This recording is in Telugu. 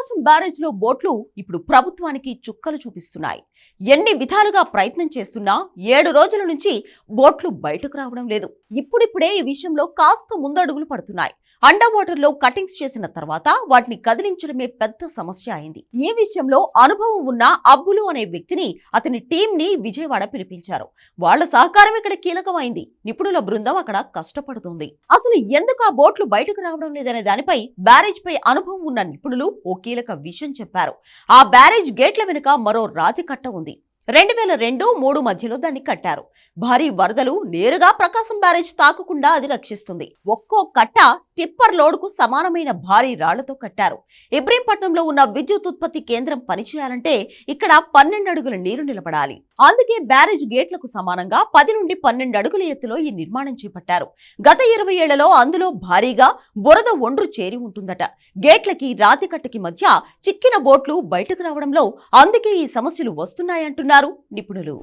ప్రకాశం బ్యారేజ్లో బోట్లు ఇప్పుడు ప్రభుత్వానికి చుక్కలు చూపిస్తున్నాయి. ఎన్ని విధాలుగా ప్రయత్నం చేస్తున్నా ఏడు రోజుల నుంచి బోట్లు బయటకు రావడం లేదు. ఇప్పుడిప్పుడే ఈ విషయంలో కాస్త ముందడుగులు పడుతున్నాయి. అండర్ వాటర్లో కటింగ్స్ చేసిన తర్వాత వాటిని కదిలించడమే పెద్ద సమస్య అయింది. ఈ విషయంలో అనుభవం ఉన్న అబ్బులు అనే వ్యక్తిని అతని టీం ని విజయవాడ పిలిపించారు. వాళ్ళ సహకారం ఇక్కడ కీలకమైంది. నిపుణుల బృందం అక్కడ కష్టపడుతుంది. అసలు ఎందుకు ఆ బోట్లు బయటకు రావడం లేదనే దానిపై బ్యారేజ్ పై అనుభవం ఉన్న నిపుణులు ఓ కీలక విషయం చెప్పారు. ఆ బ్యారేజ్ గేట్ల వెనుక మరో రాతి కట్ట ఉంది. రెండు వేల రెండు మూడు మధ్యలో దాన్ని కట్టారు. భారీ వరదలు నేరుగా ప్రకాశం బ్యారేజ్ తాకకుండా అది రక్షిస్తుంది. ఒక్కో కట్ట టిప్పర్ లోడ్కు సమానమైన భారీ రాళ్ళతో కట్టారు. ఇబ్రహీంపట్నంలో ఉన్న విద్యుత్ ఉత్పత్తి కేంద్రం పనిచేయాలంటే ఇక్కడ పన్నెండు అడుగుల నీరు నిలబడాలి. అందుకే బ్యారేజ్ గేట్లకు సమానంగా పది నుండి పన్నెండు అడుగుల ఎత్తులో ఈ నిర్మాణం చేపట్టారు. గత ఇరవై ఏళ్ళలో అందులో భారీగా బురద ఒండ్రు చేరి ఉంటుందట. గేట్లకి రాతికట్టకి మధ్య చిక్కిన బోట్లు బయటకు రావడంలో అందుకే ఈ సమస్యలు వస్తున్నాయంటున్నారు నిపుణులు.